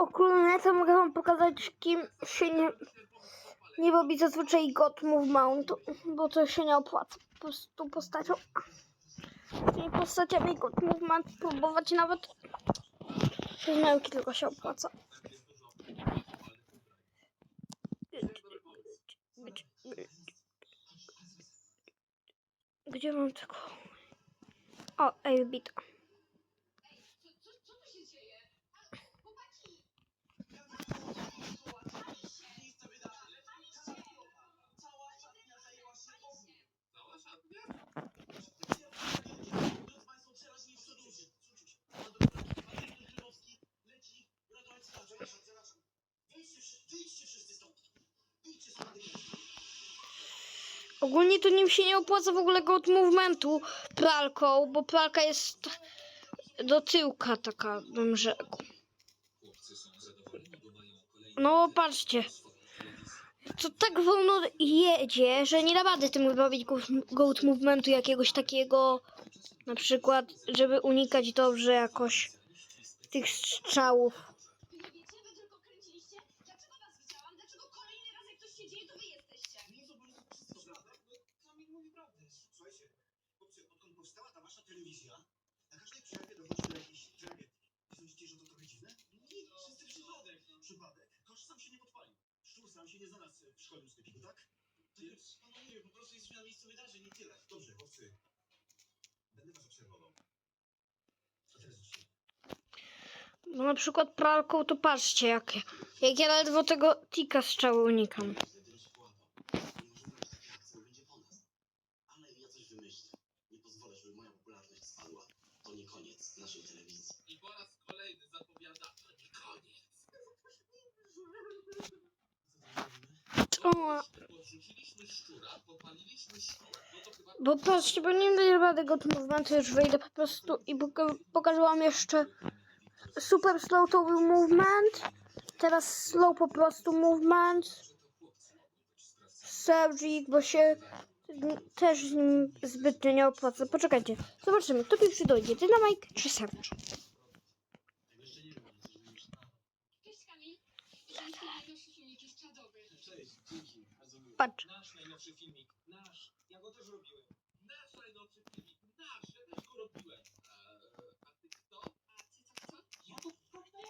ogólnie to mogę wam pokazać, kim się nie, nie robi zazwyczaj God Move Mount, bo to się nie opłaca. Po prostu postacią. Tymi postaciami God Move Mount próbować nawet Zmianki tylko się opłaca. Gdzie mam tego? O, Airbeat. Ogólnie to nim się nie opłaca w ogóle go od movementu pralką, bo pralka jest do tyłka taka, bym rzekł. No patrzcie. To tak wolno jedzie, że nie da rady tym robić go- goat movementu jakiegoś takiego, na przykład, żeby unikać dobrze jakoś tych strzałów. Nie wiecie, wy tylko kręciliście? Dlaczego was widziałam? Dlaczego kolejny raz jak ktoś się dzieje, to wy jesteście? Nie, to może to wszystko prawda. No, Kamil mówi prawdę. Słuchajcie, chłopcy, odkąd powstała ta wasza telewizja, na każdej przerwie dochodzi do jakiejś tragedii. Nie sądzicie, że to trochę dziwne? Nie, czysty przypadek. Przypadek. Kosz sam się nie podpalił. Szczur sam się nie znalazł w szkolnym sklepiku, tak? Panowie, po prostu jesteśmy na miejscu wydarzeń i tyle. Dobrze, chłopcy. Będę was obserwował. A teraz idźcie. No na przykład pralką to patrzcie jak, jak ja ledwo tego tika strzału unikam. Wtedy się połapał. Nie możemy mieć takiej akcji, bo będzie po nas. Ale ja coś wymyślę. Nie pozwolę, żeby moja popularność spadła. To nie koniec naszej telewizji. I po raz kolejny zapowiada, to nie koniec. O, Podrzuciliśmy szczura, podpaliliśmy szkołę, no to chyba bo patrzcie, bo nie będzie rady go movementu, już wyjdę po prostu i poka- pokażę wam jeszcze super slow to był movement, teraz slow po prostu movement, Sergik, bo się też z nim zbytnio nie opłaca. Poczekajcie, zobaczymy, kto pierwszy dojdzie, Dynamite czy Serge? Cześć Kamil. Widzieliśmy najnowszy filmik, jest czadowy. Cześć, dzięki. Bardzo miło. Patrz. Nasz najnowszy filmik. Nasz. Ja go też robiłem. nasz najnowszy filmik, nasz, ja też go robiłem. Eee, a ty kto? A ty to kto? Ja to tak to!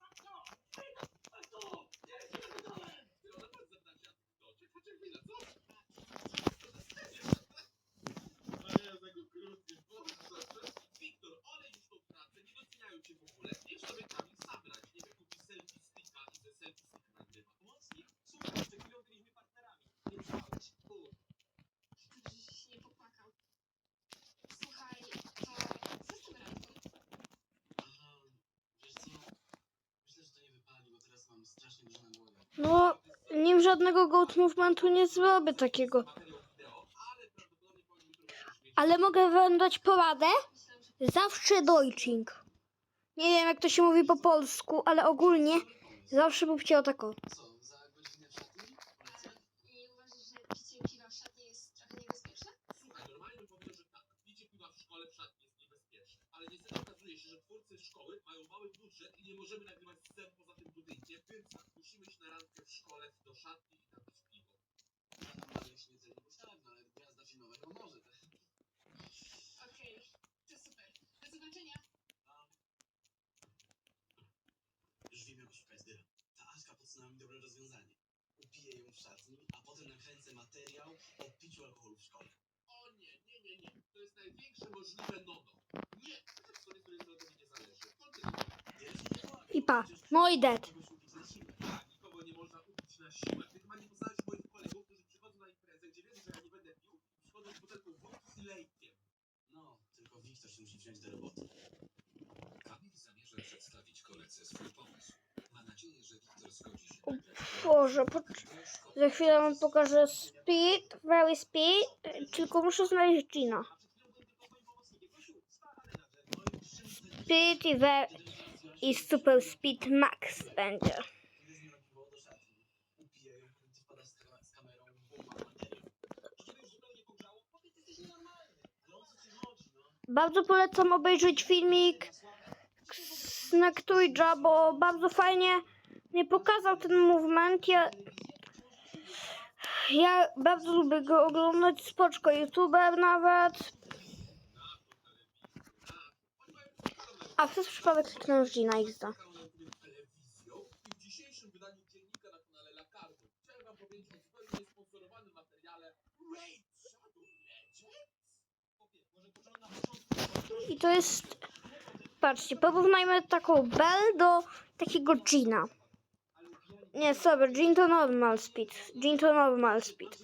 Tak to! Tak to! Jest, ja wydałem! Ty ona was zapytać, a kto? Czekaj, czekaj chwilę, co? A ja tego krótkie, Boże, Wiktor, olej już tą pracę, nie doceniają cię w ogóle. Wiesz sobie Kamil sam brać, nie wiem, kupić selfie sticka i ze selfie sticka nagrywa. Pomocnik? Słuchaj, przed chwilą byliśmy partnerami. Nie myślałeś. U. Dobrze, że się nie popłakał. Słuchaj, to co z tym randką? Aha, wiesz co? Myślę, że to nie wypali, bo teraz mam strasznie dużo na głowie. No, żadnego goat movementu nie zrobię takiego. Ale mogę wam dać poradę? Zawsze Deutsching. Nie wiem jak to się mówi po polsku, ale ogólnie zawsze mówcie o tako. Co, za godzinę w szatni? Polecę? i uważasz, że picie piwa w szatni jest trochę niebezpieczne? Słuchaj, normalnie bym powiedział, że tak, picie piwa w szkole w szatni jest niebezpieczne, ale niestety okazuje się, że twórcy szkoły mają mały budżet i nie możemy nagrywać scen poza tym budynkiem, więc musimy iść na randkę w szkole do szatni i tam pić piwo. Ja się nie cenię postawić, no ale gwiazda filmowa no może. tak? Okej, to super. Do zobaczenia. Już wiem, jak oszukać Dyra. Ta Aśka podsunęła mi dobre rozwiązanie. Upiję ją w szatni, a potem nakręcę materiał o piciu alkoholu w szkole. O nie, nie, nie, nie, to jest największe możliwe no-no. Nie, to jest historia, która ode mnie nie zależy. Kontynuuj. Wiesz, nie kłamie. I pa, Przecież no że Boże, za chwilę wam pokażę speed, very speed, tylko muszę znaleźć Gina. Speed i, ve... i super speed max będzie. Bardzo polecam obejrzeć filmik Snaktujja, bo bardzo fajnie mnie pokazał ten movement. Ja, ja bardzo lubię go oglądać, spoczko youtuber nawet. A przez przypadek kliknąłem już Gina Xda. kanałem telewizją i w dzisiejszym wydaniu dziennika na kanale Lakardu chciałem wam powiedzieć o zupełnie niesponsorowanym materiale Raid Shadow Legends. Może początek na. I to jest... Patrzcie, porównajmy taką Bell do takiego Gina. Nie, sorry, Jean to normal speed. Jean to normal speed.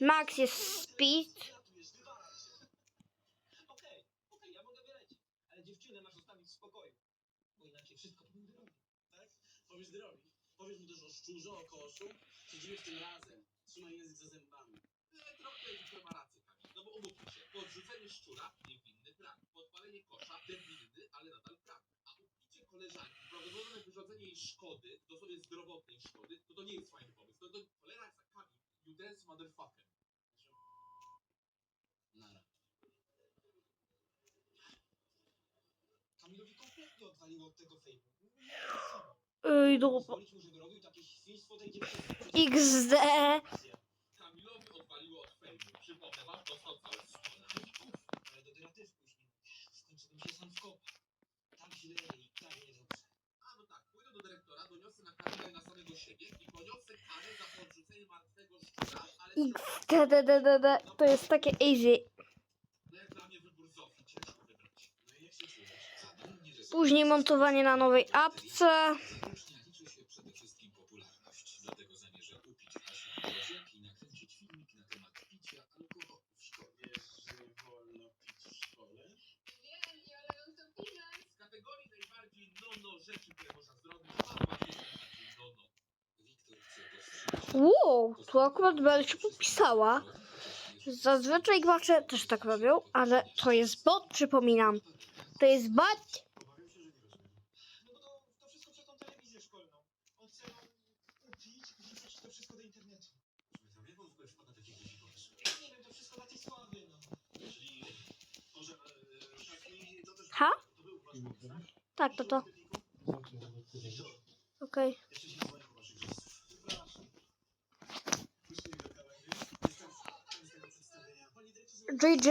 Max jest speed. Okej, okej, ja mogę wylecieć. Ale dziewczynę masz zostawić w spokoju. Bo inaczej wszystko powinno robić. Tak? Powiesz drogi. Powiesz mu też o szczurze, o koszu. Siedzimy w tym razem. Trzymaj język za zębami. E, Trochę Wiktor ma rację, Kamil. No bo umówmy się, podrzucenie szczura niewinny brak. Podpalenie kosza debilny, ale nadal brak. A ubicie koleżanki, prawdopodobne wyrządzenie jej szkody, dosłownie zdrowotnej szkody, to to nie jest fajny pomysł. To, to cholera jest Kamil. You dance motherfucker. Nara. Kamilowi kompletnie odwaliło od tego fejmu. Ej, dobra. Świństwo tej dziewczyny. XD. Kamilowi odwaliło od fejmu. Źle i no XD. To jest takie easy. no jak dla mnie wybór Zofii ciężko wybrać. No i jak się czujesz? Zadanie ryzyko- Później montowanie na nowej apce. Wow, tu akurat Bell się podpisała. Zazwyczaj gracze też tak robią, ale to jest bot, przypominam. To jest bot. Jestem fan tego przedstawienia. Panie dyrektorze, GG.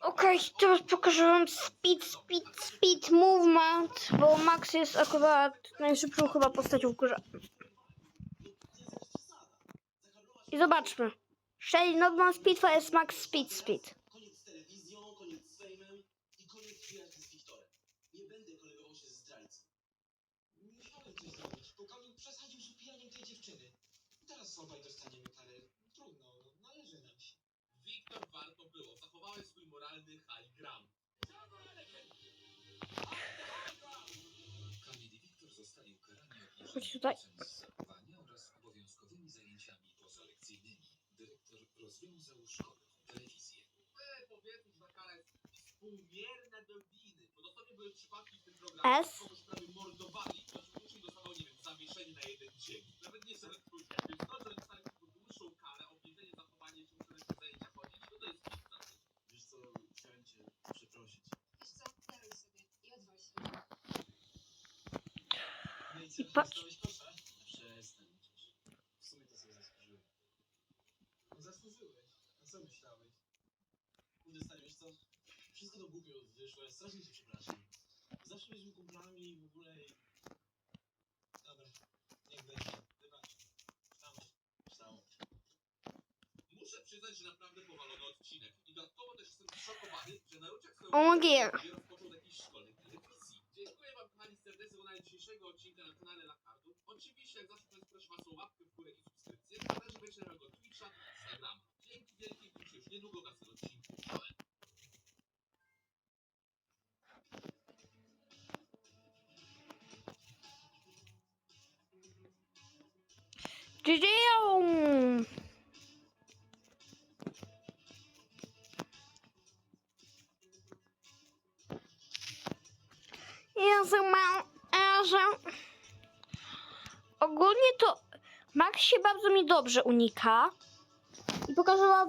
Okej, teraz pokażę wam speed, speed, speed movement, bo Max jest akurat najszybszą chyba postacią w grze. I zobaczmy. Shelly normal speed jest max speed speed. Koniec koniec i koniec z Wiktorem. Nie będę kolegował się zdrajcą. Coś zrobić, bo przesadził z upijaniem tej dziewczyny. Teraz. Trudno, no, należy. Wiktor, warto było. Zachowałeś swój moralny high ground. Tym programie, S. że kogoś prawie mordowali, choć uczeń dostawał, nie wiem, zawieszenie na jeden dzień. Nawet nie żartuję. Więc to, że dostali tylko dłuższą karę, obniżenie zachowania się, muszę na zajęcia chodzić, no to jest pizza. Wiesz co, chciałem cię przeprosić. Wiesz co, daruj sobie i odwal się. No i co, patrz. dostałeś kosza? Przestań. W sumie to sobie zasłużyłem. No zasłużyłeś. A co myślałeś? Kurde stary, wiesz co? Wszystko to głupio wyszło, ja strasznie cię przepraszam. Zawsze byliśmy kumplami i w ogóle i... Dobra, niech będzie. Wybacz. Stało się. Stało. Muszę przyznać, że naprawdę powalony odcinek. I dodatkowo też jestem zszokowany, że Naruciak Oh karierę dzisiejszego odcinka na kanale Lakardu. Oczywiście jak zawsze proszę was o łapkę w górę i subskrypcję. Dobrze unika. I pokażę wam,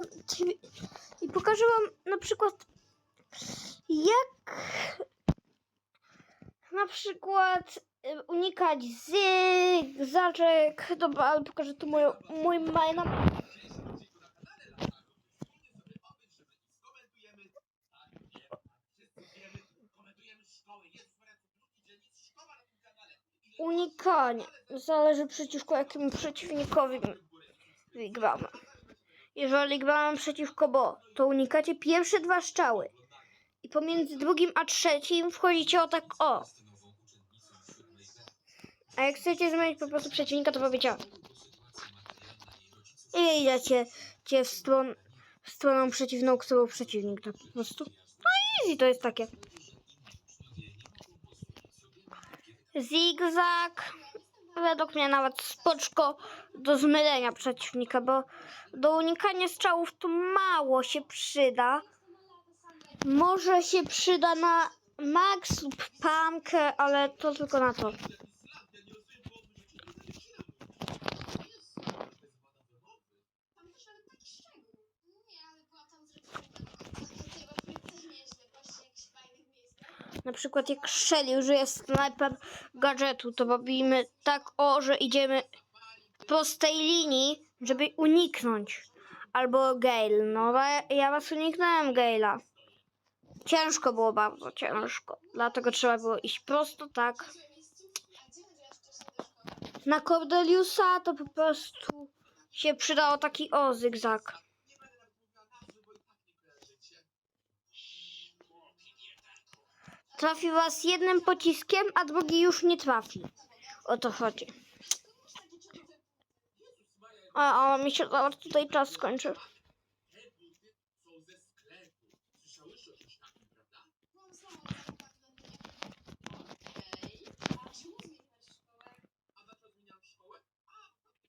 i pokażę wam na przykład jak na przykład unikać zygzaczek. Dobra, ale pokażę tu moją, mój. Ile Unikanie. Zależy przeciwko jakiemu przeciwnikowi gramy. Jeżeli gramy przeciwko bo, to unikacie pierwsze dwa strzały. I pomiędzy drugim a trzecim wchodzicie o tak o. A jak chcecie zmienić po prostu przeciwnika, to jej rodziców I idziecie cię w, stron, w stronę przeciwną, którą przeciwnik tak po prostu. No easy to jest takie. Zigzag. Według mnie nawet spoczko do zmylenia przeciwnika, bo do unikania strzałów to mało się przyda. Może się przyda na max lub pamkę, ale to tylko na to. Na przykład jak Shelly użyje snajper gadżetu, to robimy tak o, że idziemy po tej linii, żeby uniknąć. Albo Gale. No ja- was uniknąłem Gale'a. Ciężko było, bardzo ciężko. Dlatego trzeba było iść prosto tak. Na Cordeliusa to po prostu się przydało taki o zygzak. Nie będę nawet mówiła nazwy, bo i tak nie kojarzycie. Trafi was jednym pociskiem, a drugi już nie trafi. O to chodzi. A, a mi się zaraz tutaj czas skończy.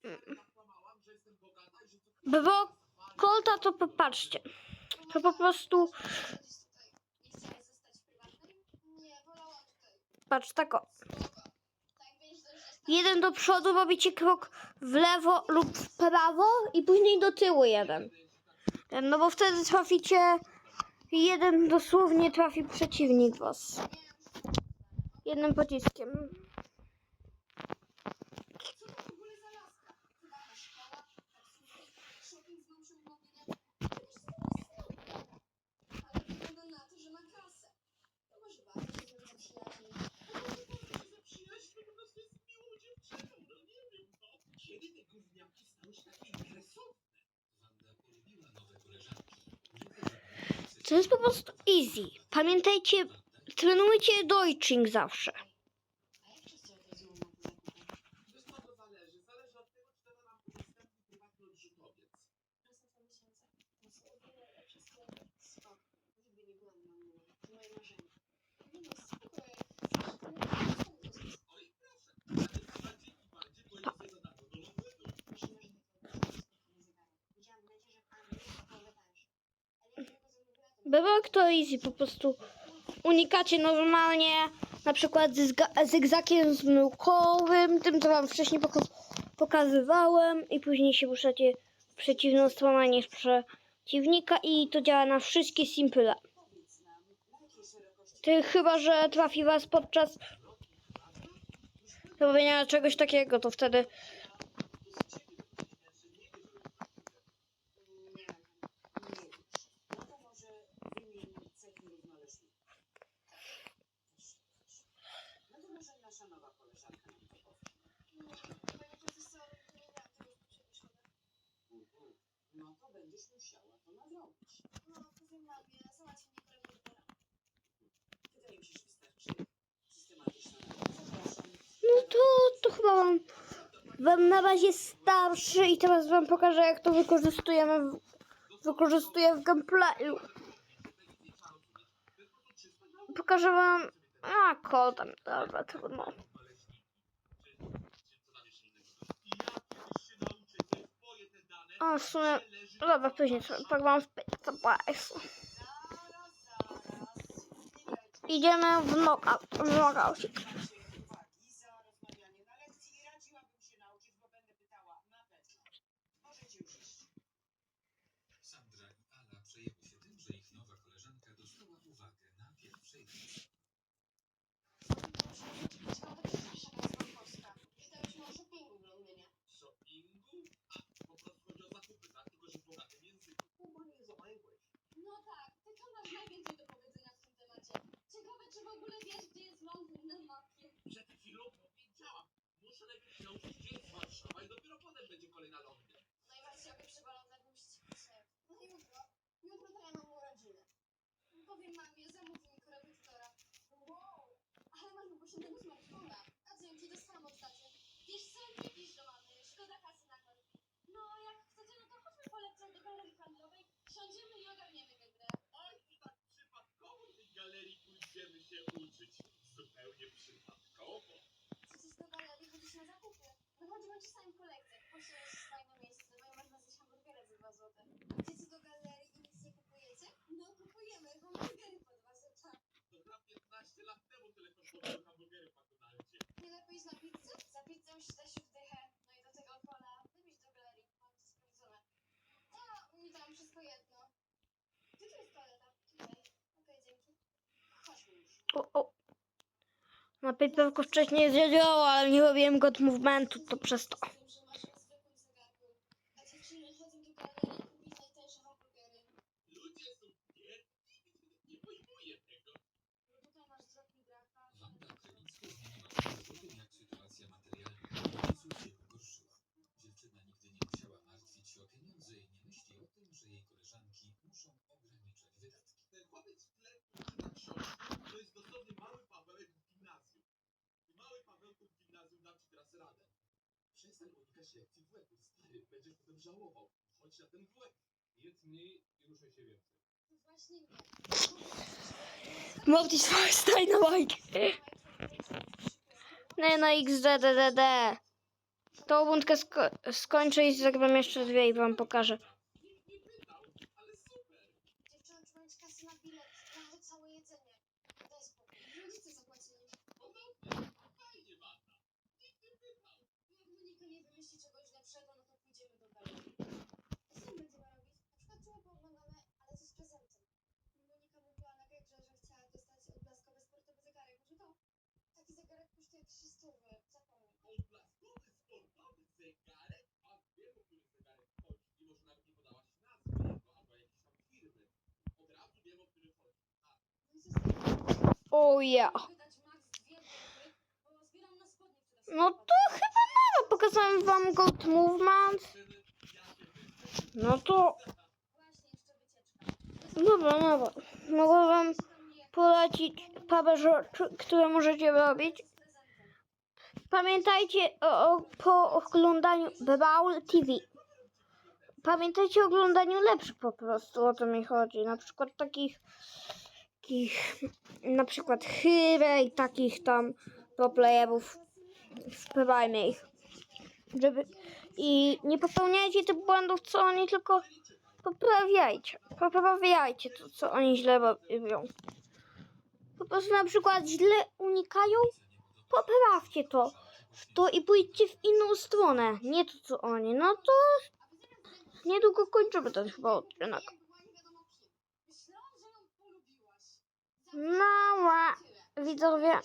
Mm. że to... Było Kolta to popatrzcie. To po prostu, Nie chciałaś zostać prywatnym? Nie, wolałam tutaj. Patrz tak o. Jeden do przodu robicie krok w lewo lub w prawo i później do tyłu jeden. No bo wtedy traficie, jeden dosłownie trafi przeciwnik was. Jednym pociskiem. Co to w ogóle za laska? Prywatna szkoła, taksówki, shopping z mamsią umówienia. Przecież to jest Ale wygląda na to, że ma kasę. To może bardzo się z nią zaprzyjaźni. Zaprzyjaźń po prostu jest miłą dziewczyną, no nie wiem, stały się takie interesowne? Wanda polubiła nowe koleżanki. To, jest po prostu easy. Pamiętajcie, trenujcie dojczyk zawsze. A jak wszyscy odchodzą na te zakupy? Wiesz co to zależy? Zależy od tego, czy tata nam udostępni prywatny odrzutowiec. Raz na dwa miesiące. To są o wiele lepsze sklepy. Spoko. Nigdy nie byłam na mnie. To moje marzenie. Nie no, spoko. jak chcesz, to nie są to Oj, proszę. Ale bardziej i bardziej boję się za taką dolowego. Proszę, masz taką nie zegarek. Widziałam w necie, że w Anglii jest o połowę tańszy. Ale jak tego zamówiła, Bebek to easy, po prostu unikacie normalnie, na przykład zygza- zygzakiem zmyłkowym, tym co wam wcześniej poka- pokazywałem i później się ruszacie w przeciwną stronę niż przeciwnika i to działa na wszystkie simple. Ty chyba, że trafi was podczas robienia czegoś takiego, to wtedy Nie, nie wiesz. No to może wymień cechy równoleżnika. No to może nasza nowa koleżanka nam to powie. Panie profesor, nie miałam tego przemyślenia. Mhm. No to będziesz musiała to nadrobić. No, powiem. Zapraszam. No to, to chyba wam, wam na razie starszy i teraz wam pokażę jak to wykorzystujemy w, wykorzystuję w gameplayu. Pokażę wam... A, kol tam, dobra, trudno. A, w sumie... Dobra, później. Zaraz, zaraz. Idziemy w knockout, w knockoutik. ogóle wiesz, gdzie jest Wąwór na mapie? Przed chwilą powiedziałam, muszę najpierw nauczyć dzień z Warszawa i dopiero potem będzie kolejna Londyn. No i Warszawie trzeba lądować szef. No jutro. Jutro to ja mam urodziny. Powiem mamie, zamówi mi korektora. Wow! Ale masz wypoczętego smartfona. A dzięki dostałam od taty. Wiesz co, nie pisz do mamy. Szkoda kasy na koń. No, jak chcecie, no to chodźmy polecam do galerii handlowej. Siądziemy i od Zupełnie przypadkowo. Chcecie do galerii chodzić na zakupy. Wychodzimy czasami po lekcjach. Posiedzeć jest fajne miejsce, no i można zjeść hamburgery za 2 złote. Chcecie do galerii i nic nie kupujecie? No kupujemy hamburgery po 2 złote. To gra 15 lat temu telefon kupił hamburgery w McDonaldzie. Nie lepiej iść na pizzę? Za pizzą się da się wdychę. No i do tego. Lepiej iść do galerii. Mam to sprawdzone. A, mi tam wszystko jedno. Gdzie tu jest toaleta? Tutaj. Okej, dzięki. Chodźmy już. O, o. Na paperku wcześniej zjedziało, ale nie robiłem god movementu, to przez to. Na muszą ograniczać wydatki. Ten chłopiec w książkę. To jest dosłownie mały Pawełek w gimnazjum. I Pawełku w gimnazjum dam ci teraz radę. Przestań unikać lekcji w łeb, stary. Będziesz potem żałował. Chodź na ten WF. Jedz mniej i ruszaj się więcej. No właśnie nie. Mortis First Dynamite. Nie no, XDDDD. Tą rundkę sko skończę i zagram jeszcze dwie i wam pokażę. Nikt nie pytał, ale super. Dziewczyny, trzeba mieć kasy na bilet. Nawet całe jedzenie. Daj spokój. Rodzice zapłacili. Podobnie. Fajnie, Wanda. Nikt nie pytał. Jak Monika nie wymyśli czegoś lepszego, no to pójdziemy do galerii. Co tam będziemy robić? Na przykład czemu pooglądamy, ale co z prezentem? Monika mówiła na grze, że chciała dostać odblaskowy sportowy zegarek. Może to? Taki zegarek kosztuje 300 Zapomnij. Odblaskowy sportowy zegarek? A wiem, o który zegarek chodzi, mimo że nawet nie podałaś nazwy jego albo jakiejś tam firmy. Od razu wiem, o który chodzi. A, No i co z tego? O ja. Mogę dać max dwie dychy, bo zbieram na spodnie, które sobie No to chyba mało. Pokazałem wam God Movement. No to... Dobra, dobra. Mogę wam polecić parę rzeczy, które możecie robić. Pamiętajcie o, o, po oglądaniu Brawl TV. Pamiętajcie o oglądaniu lepszych po prostu, o to mi chodzi. Na przykład takich, takich na przykład Hyre i takich tam pro playerów. Wpływajmy ich. Żeby, I nie popełniajcie tych błędów, co oni, tylko poprawiajcie. Poprawiajcie to, co oni źle robią. Po prostu na przykład źle unikają, poprawcie to to i pójdźcie w inną stronę. Nie to co oni. No to niedługo kończymy ten chyba odcinek. Mała widzowie.